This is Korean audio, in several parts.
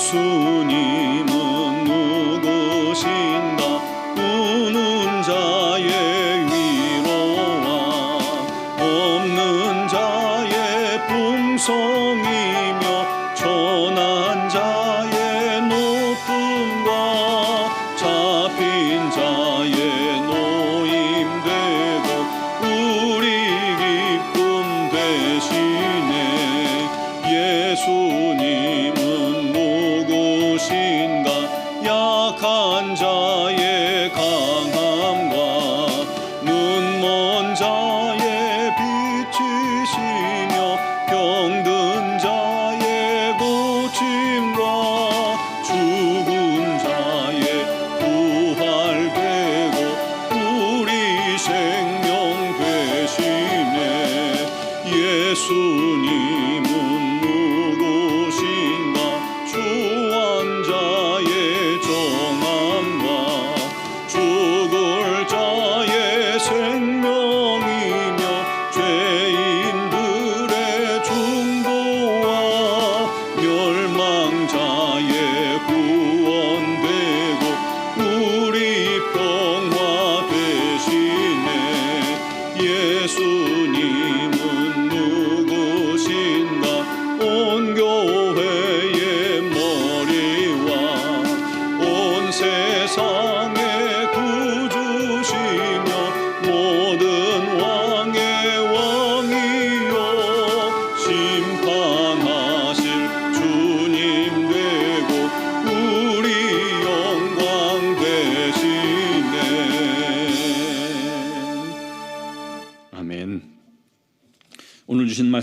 예수님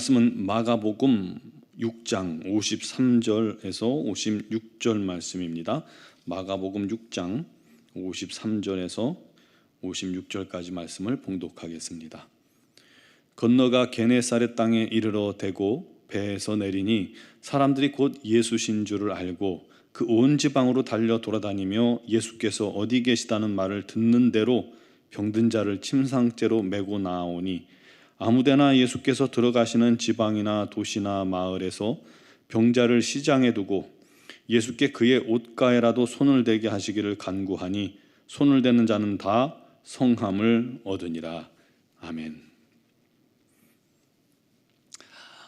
말씀은 마가복음 6장 53절에서 56절 말씀입니다. 마가복음 6장 53절에서 56절까지 말씀을 봉독하겠습니다. 건너가 게네사렛 땅에 이르러 대고 배에서 내리니 사람들이 곧 예수신 줄을 알고 그 온 지방으로 달려 돌아다니며 예수께서 어디 계시다는 말을 듣는 대로 병든 자를 침상째로 메고 나오니 아무데나 예수께서 들어가시는 지방이나 도시나 마을에서 병자를 시장에 두고 예수께 그의 옷가에라도 손을 대게 하시기를 간구하니 손을 대는 자는 다 성함을 얻으니라 아멘.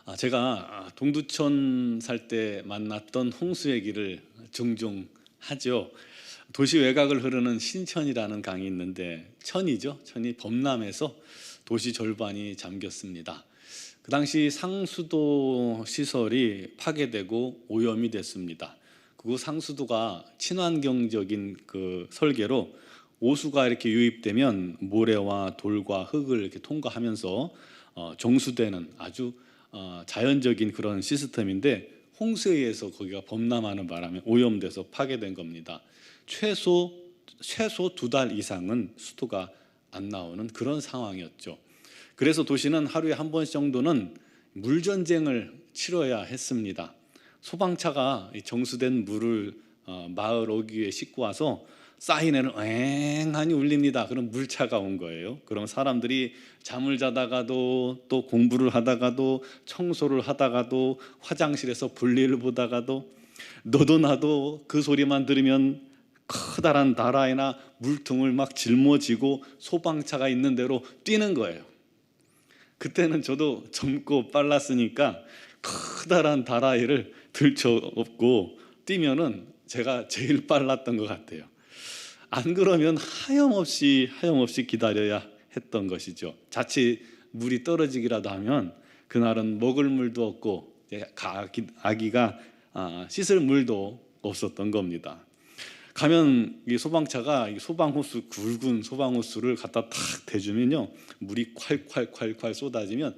아, 제가 동두천 살 때 만났던 홍수 얘기를 종종 하죠. 도시 외곽을 흐르는 신천이라는 강이 있는데 천이죠. 천이 범람해서 도시 절반이 잠겼습니다. 그 당시 상수도 시설이 파괴되고 오염이 됐습니다. 그 상수도가 친환경적인 그 설계로 오수가 이렇게 유입되면 모래와 돌과 흙을 이렇게 통과하면서 어, 정수되는 아주 어, 자연적인 그런 시스템인데 홍수에 의해서 거기가 범람하는 바람에 오염돼서 파괴된 겁니다. 최소 최소 두 달 이상은 수도가 안 나오는 그런 상황이었죠. 그래서 도시는 하루에 한 번 정도는 물 전쟁을 치러야 했습니다. 소방차가 이 정수된 물을 어, 마을 오기에 싣고 와서 사이렌을 앵하니 울립니다. 그럼 물차가 온 거예요. 그럼 사람들이 잠을 자다가도 또 공부를 하다가도 청소를 하다가도 화장실에서 볼일을 보다가도 너도 나도 그 소리만 들으면 커다란 다라이나 물통을 막 짊어지고 소방차가 있는 대로 뛰는 거예요. 그때는 저도 젊고 빨랐으니까 커다란 다라이를 들쳐업고 뛰면은 제가 제일 빨랐던 것 같아요. 안 그러면 하염없이 하염없이 기다려야 했던 것이죠. 자칫 물이 떨어지기라도 하면 그날은 먹을 물도 없고 아기가 아, 씻을 물도 없었던 겁니다. 가면 이 소방차가 이 소방호수 굵은 소방호수를 갖다 탁 대주면요 물이 콸콸콸콸 쏟아지면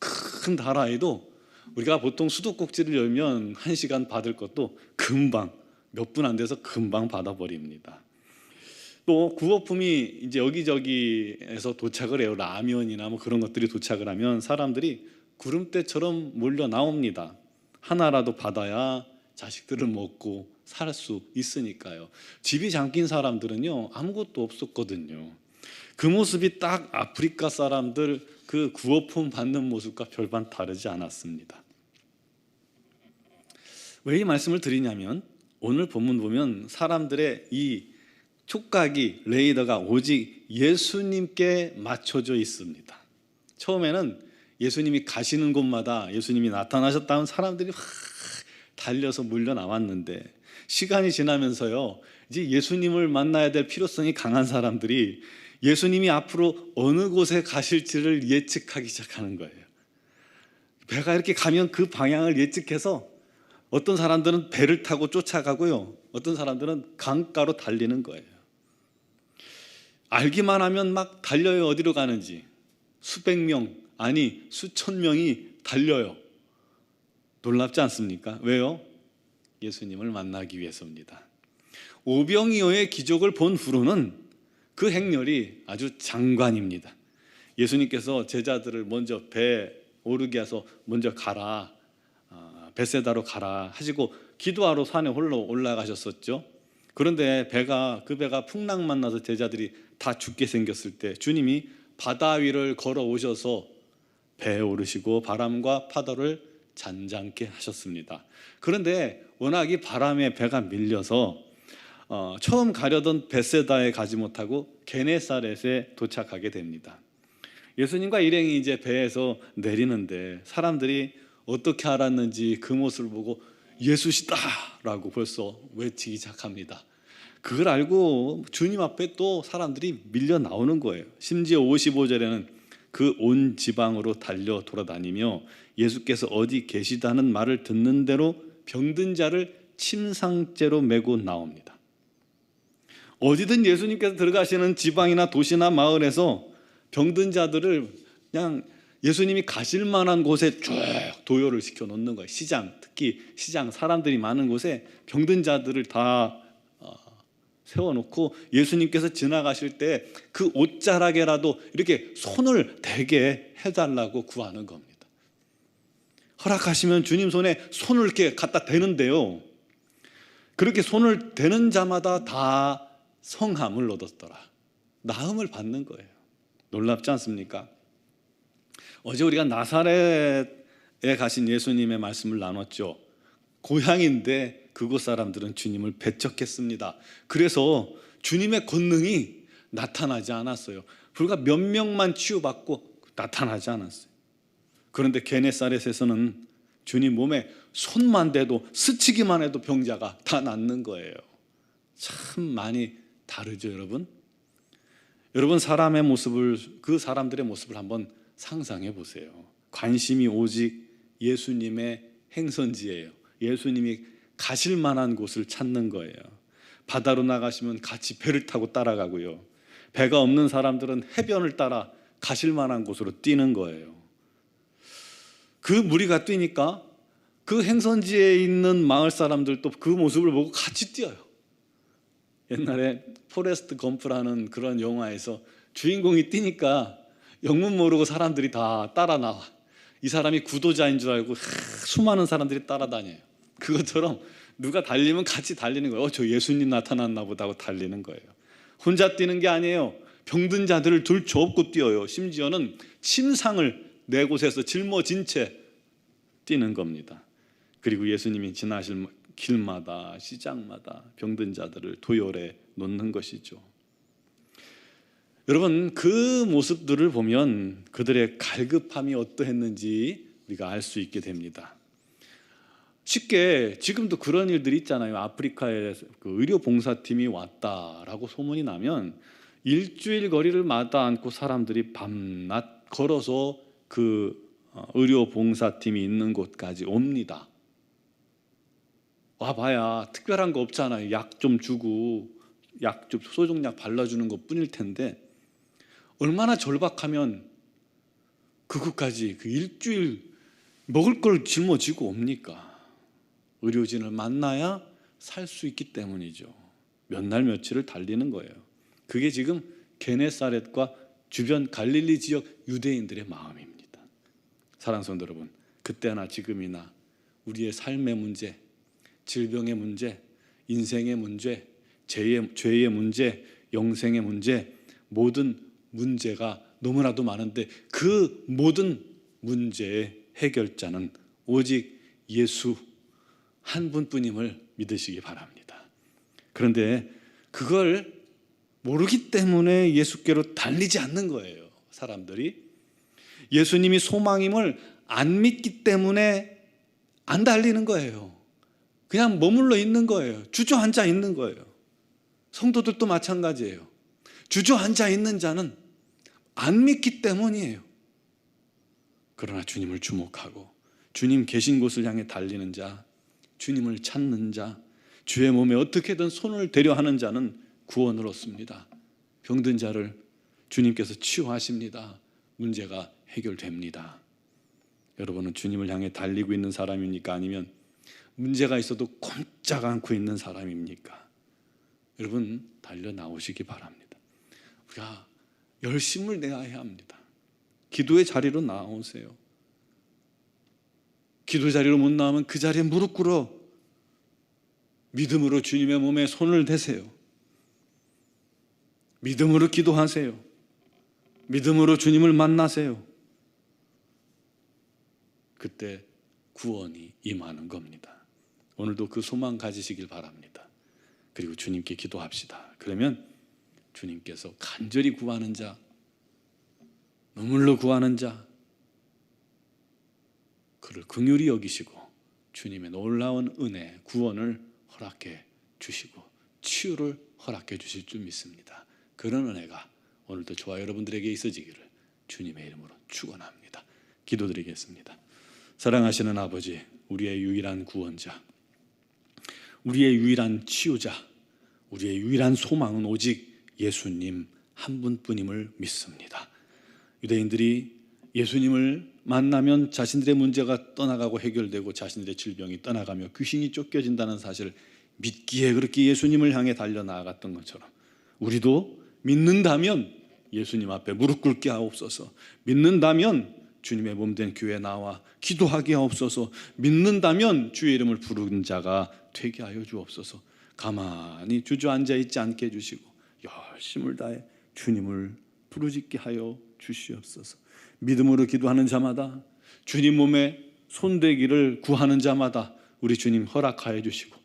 큰 다라에도 우리가 보통 수도꼭지를 열면 한 시간 받을 것도 금방 몇 분 안 돼서 금방 받아버립니다. 또 구호품이 이제 여기저기에서 도착을 해요. 라면이나 뭐 그런 것들이 도착을 하면 사람들이 구름대처럼 몰려 나옵니다. 하나라도 받아야 자식들을 먹고 살 수 있으니까요. 집이 잠긴 사람들은요 아무것도 없었거든요. 그 모습이 딱 아프리카 사람들 그 구호품 받는 모습과 별반 다르지 않았습니다. 왜 이 말씀을 드리냐면 오늘 본문 보면 사람들의 이 촉각이 레이더가 오직 예수님께 맞춰져 있습니다. 처음에는 예수님이 가시는 곳마다 예수님이 나타나셨다는 사람들이 확 달려서 몰려 나왔는데 시간이 지나면서요 이제 예수님을 만나야 될 필요성이 강한 사람들이 예수님이 앞으로 어느 곳에 가실지를 예측하기 시작하는 거예요. 배가 이렇게 가면 그 방향을 예측해서 어떤 사람들은 배를 타고 쫓아가고요. 어떤 사람들은 강가로 달리는 거예요. 알기만 하면 막 달려요. 어디로 가는지. 수백 명, 아니 수천 명이 달려요. 놀랍지 않습니까? 왜요? 예수님을 만나기 위해서입니다. 오병이어의 기적을 본 후로는 그 행렬이 아주 장관입니다. 예수님께서 제자들을 먼저 배 오르게 해서 먼저 가라. 아, 베세다로 가라 하시고 기도하러 산에 홀로 올라가셨었죠. 그런데 배가 그 배가 풍랑 만 나서 제자들이 다 죽게 생겼을 때 주님이 바다 위를 걸어 오셔서 배에 오르시고 바람과 파도를 잔잔케 하셨습니다. 그런데 워낙 이 바람에 배가 밀려서 어, 처음 가려던 베세다에 가지 못하고 게네사렛에 도착하게 됩니다. 예수님과 일행이 이제 배에서 내리는데 사람들이 어떻게 알았는지 그 모습을 보고 예수시다라고 벌써 외치기 시작합니다. 그걸 알고 주님 앞에 또 사람들이 밀려 나오는 거예요. 심지어 55절에는 그 온 지방으로 달려 돌아다니며 예수께서 어디 계시다는 말을 듣는 대로 병든 자를 침상째로 메고 나옵니다. 어디든 예수님께서 들어가시는 지방이나 도시나 마을에서 병든 자들을 그냥 예수님이 가실 만한 곳에 쭉 도요를 시켜 놓는 거예요. 시장, 특히 시장 사람들이 많은 곳에 병든 자들을 다 어, 세워놓고 예수님께서 지나가실 때 그 옷자락에라도 이렇게 손을 대게 해달라고 구하는 겁니다. 허락하시면 주님 손에 손을 이렇게 갖다 대는데요. 그렇게 손을 대는 자마다 다 성함을 얻었더라. 나음을 받는 거예요. 놀랍지 않습니까? 어제 우리가 나사렛에 가신 예수님의 말씀을 나눴죠. 고향인데 그곳 사람들은 주님을 배척했습니다. 그래서 주님의 권능이 나타나지 않았어요. 불과 몇 명만 치유받고 나타나지 않았어요. 그런데 게네사렛에서는 주님 몸에 손만 대도 스치기만 해도 병자가 다 낫는 거예요. 참 많이 다르죠, 여러분. 여러분 사람의 모습을 그 사람들의 모습을 한번 상상해 보세요. 관심이 오직 예수님의 행선지예요. 예수님이 가실 만한 곳을 찾는 거예요. 바다로 나가시면 같이 배를 타고 따라가고요. 배가 없는 사람들은 해변을 따라 가실 만한 곳으로 뛰는 거예요. 그 무리가 뛰니까 그 행선지에 있는 마을 사람들도 그 모습을 보고 같이 뛰어요. 옛날에 포레스트 검프라는 그런 영화에서 주인공이 뛰니까 영문 모르고 사람들이 다 따라 나와. 이 사람이 구도자인 줄 알고 수많은 사람들이 따라다녀요. 그것처럼 누가 달리면 같이 달리는 거예요. 어, 저 예수님 나타났나 보다 하고 달리는 거예요. 혼자 뛰는 게 아니에요. 병든 자들을 둘쳐업고 뛰어요. 심지어는 침상을 네 곳에서 짊어진 채 뛰는 겁니다. 그리고 예수님이 지나실 길마다 시장마다 병든 자들을 도열해 놓는 것이죠. 여러분 그 모습들을 보면 그들의 갈급함이 어떠했는지 우리가 알 수 있게 됩니다. 쉽게 지금도 그런 일들이 있잖아요. 아프리카에 그 의료 봉사팀이 왔다라고 소문이 나면 일주일 거리를 마다 않고 사람들이 밤낮 걸어서 그 어, 의료 봉사팀이 있는 곳까지 옵니다. 와봐야 특별한 거 없잖아요. 약 좀 주고 약 좀 소독약 발라주는 것 뿐일 텐데 얼마나 절박하면 그것까지 그 일주일 먹을 걸 짊어지고 옵니까? 의료진을 만나야 살 수 있기 때문이죠. 몇 날 며칠을 달리는 거예요. 그게 지금 게네사렛과 주변 갈릴리 지역 유대인들의 마음입니다. 성도 여러분, 그때나 지금이나 우리의 삶의 문제, 질병의 문제, 인생의 문제, 죄의, 죄의 문제, 영생의 문제, 모든 문제가 너무나도 많은데 그 모든 문제의 해결자는 오직 예수 한 분뿐임을 믿으시기 바랍니다. 그런데 그걸 모르기 때문에 예수께로 달리지 않는 거예요. 사람들이 예수님이 소망임을 안 믿기 때문에 안 달리는 거예요. 그냥 머물러 있는 거예요. 주저앉아 있는 거예요. 성도들도 마찬가지예요. 주저앉아 있는 자는 안 믿기 때문이에요. 그러나 주님을 주목하고 주님 계신 곳을 향해 달리는 자, 주님을 찾는 자, 주의 몸에 어떻게든 손을 대려 하는 자는 구원을 얻습니다. 병든 자를 주님께서 치유하십니다. 문제가 해결됩니다. 여러분은 주님을 향해 달리고 있는 사람입니까? 아니면 문제가 있어도 꼼짝 않고 있는 사람입니까? 여러분 달려 나오시기 바랍니다. 우리가 열심을 내야 합니다. 기도의 자리로 나오세요. 기도 자리로 못 나오면 그 자리에 무릎 꿇어 믿음으로 주님의 몸에 손을 대세요. 믿음으로 기도하세요. 믿음으로 주님을 만나세요. 그때 구원이 임하는 겁니다. 오늘도 그 소망 가지시길 바랍니다. 그리고 주님께 기도합시다. 그러면 주님께서 간절히 구하는 자, 눈물로 구하는 자, 그를 긍휼히 여기시고 주님의 놀라운 은혜, 구원을 허락해 주시고 치유를 허락해 주실 줄 믿습니다. 그런 은혜가 오늘도 저와 여러분들에게 있어지기를 주님의 이름으로 축원합니다. 기도드리겠습니다. 사랑하시는 아버지, 우리의 유일한 구원자, 우리의 유일한 치유자, 우리의 유일한 소망은 오직 예수님 한 분뿐임을 믿습니다. 유대인들이 예수님을 만나면 자신들의 문제가 떠나가고 해결되고 자신들의 질병이 떠나가며 귀신이 쫓겨진다는 사실을 믿기에 그렇게 예수님을 향해 달려 나아갔던 것처럼 우리도 믿는다면 예수님 앞에 무릎 꿇게 하옵소서. 믿는다면 주님의 몸된 교회 나와 기도하게 하옵소서. 믿는다면 주의 이름을 부르는 자가 되게 하여 주옵소서. 가만히 주저앉아 있지 않게 해주시고 열심을 다해 주님을 부르짖게 하여 주시옵소서. 믿음으로 기도하는 자마다 주님 몸에 손대기를 구하는 자마다 우리 주님 허락하여 주시고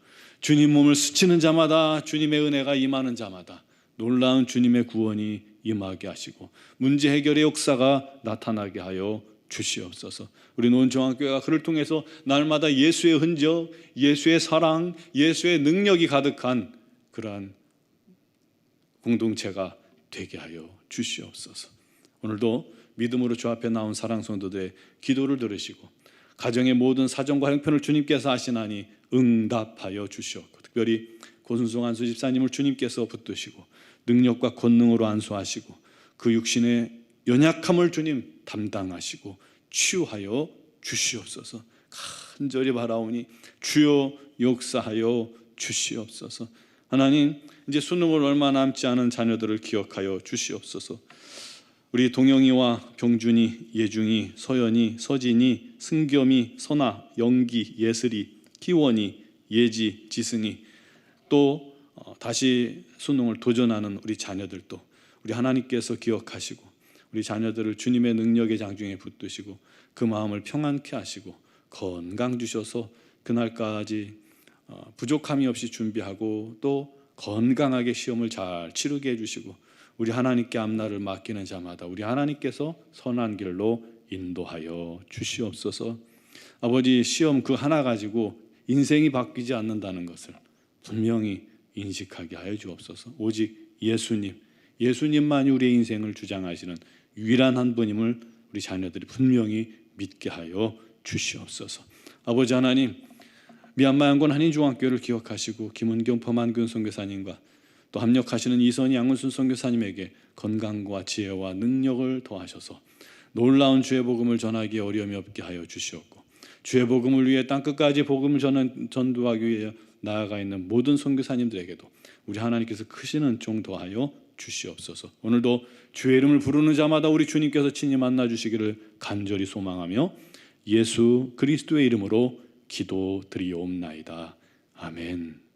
주님 몸을 스치는 자마다 주님의 은혜가 임하는 자마다 놀라운 주님의 구원이 임하게 하시고 문제 해결의 역사가 나타나게 하여 주시옵소서. 우리 논정학교가 그를 통해서 날마다 예수의 흔적, 예수의 사랑, 예수의 능력이 가득한 그러한 공동체가 되게 하여 주시옵소서. 오늘도 믿음으로 주 앞에 나온 사랑 성도들의 기도를 들으시고 가정의 모든 사정과 형편을 주님께서 하시나니 응답하여 주시옵고 특별히 고순송 안수 집사님을 주님께서 붙드시고 능력과 권능으로 안수하시고 그 육신의 연약함을 주님 담당하시고 치유하여 주시옵소서. 간절히 바라오니 주여 역사하여 주시옵소서. 하나님 이제 수능을 얼마 남지 않은 자녀들을 기억하여 주시옵소서. 우리 동영이와 경준이, 예중이, 서연이, 서진이, 승겸이, 선아, 영기, 예슬이, 기원이, 예지, 지승이 또 어, 다시 수능을 도전하는 우리 자녀들도 우리 하나님께서 기억하시고 우리 자녀들을 주님의 능력의 장중에 붙드시고 그 마음을 평안케 하시고 건강 주셔서 그날까지 어, 부족함이 없이 준비하고 또 건강하게 시험을 잘 치르게 해주시고 우리 하나님께 앞날을 맡기는 자마다 우리 하나님께서 선한 길로 인도하여 주시옵소서. 아버지 시험 그 하나 가지고 인생이 바뀌지 않는다는 것을 분명히 인식하게 하여 주옵소서. 오직 예수님, 예수님만이 우리의 인생을 주장하시는 유일한 한 분임을 우리 자녀들이 분명히 믿게 하여 주시옵소서. 아버지 하나님, 미얀마 양곤 한인중앙교회를 기억하시고 김은경 범한근 선교사님과 또 합력하시는 이선희 양은순 선교사님에게 건강과 지혜와 능력을 더하셔서 놀라운 주의 복음을 전하기에 어려움이 없게 하여 주시옵고 주의 복음을 위해 땅 끝까지 복음을 전, 전도하기 위해 나아가 있는 모든 선교사님들에게도 우리 하나님께서 크시는 종 더하여 주시옵소서. 오늘도 주의 이름을 부르는 자마다 우리 주님께서 친히 만나 주시기를 간절히 소망하며 예수 그리스도의 이름으로 기도드리옵나이다. 아멘.